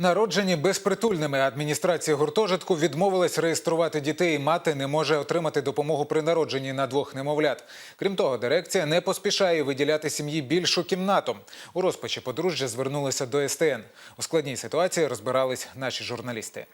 Народжені безпритульними адміністрація гуртожитку відмовилась реєструвати дітей. Мати не може отримати допомогу при народженні на двох немовлят. Крім того, дирекція не поспішає виділяти сім'ї більшу кімнату. У розпачі подружжя звернулися до СТН. У складній ситуації розбирались наші журналісти.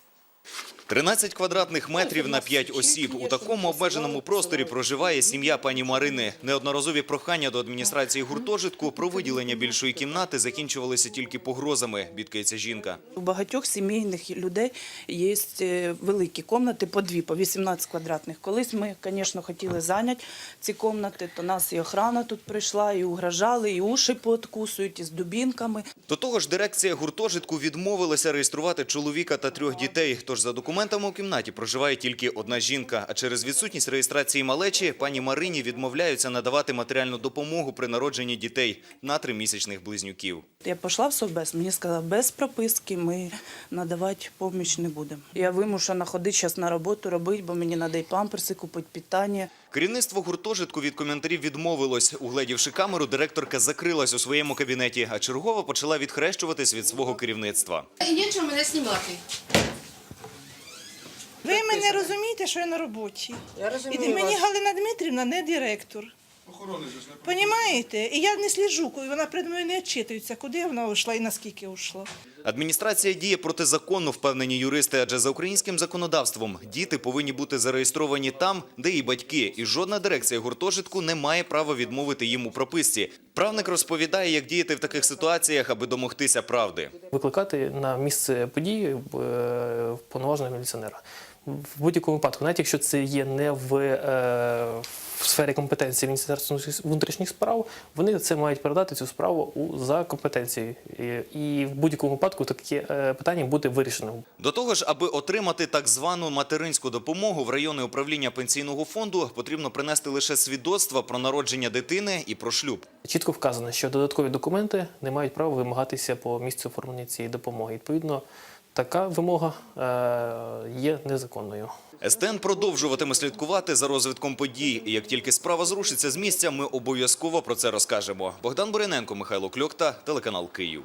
13 квадратних метрів на 5 осіб. У такому обмеженому просторі проживає сім'я пані Марини. Неодноразові прохання до адміністрації гуртожитку про виділення більшої кімнати закінчувалися тільки погрозами, бідкається жінка. У багатьох сімейних людей є е, великі кімнати по дві, по 18 квадратних. Колись ми, звісно, хотіли зайняти ці кімнати, то нас і охрана тут прийшла, і угрожали, і уші пооткусують, і з дубінками. До того ж, дирекція гуртожитку відмовилася реєструвати чоловіка та трьох дітей. Тож за документами у кімнаті проживає тільки одна жінка. А через відсутність реєстрації малечі пані Марині відмовляються надавати матеріальну допомогу при народженні дітей на тримісячних близнюків. Я пішла в Совбез, мені сказали, без прописки ми надавати допомогу не будемо. Я вимушена ходити зараз на роботу робити, бо мені треба і памперси купити, питання. Керівництво гуртожитку від коментарів відмовилось. Угледівши камеру, директорка закрилась у своєму кабінеті, а чергова почала відхрещуватись від свого керівництва. І є чого мене знімати. Ви мене розумієте, що я на роботі. Я І мені вас. Галина Дмитрівна не директор. Понімаєте? І я не сліжу, коли вона перед мною не відчитується, куди вона йшла і наскільки йшла. Адміністрація діє протизаконно, впевнені юристи, адже за українським законодавством діти повинні бути зареєстровані там, де і батьки, і жодна дирекція гуртожитку не має права відмовити їм у прописці. Правник розповідає, як діяти в таких ситуаціях, аби домогтися правди. викликати на місце події е, повноваженого міліціонера. В будь-якому випадку, навіть якщо це є не в, е, в сфері компетенції Міністерства внутрішніх справ, вони це мають передати цю справу у за компетенцією. І, в будь-якому випадку таке е, питання буде вирішеним. До того ж, аби отримати так звану материнську допомогу в районне управління пенсійного фонду, потрібно принести лише свідоцтва про народження дитини і про шлюб. Чітко вказано, що додаткові документи не мають права вимагатися по місцю оформлення цієї допомоги. Відповідно, така вимога е, є незаконною. СТН продовжуватиме слідкувати за розвитком подій. І як тільки справа зрушиться з місця, ми обов'язково про це розкажемо. Богдан Бориненко, Михайло Кльокта, телеканал Київ.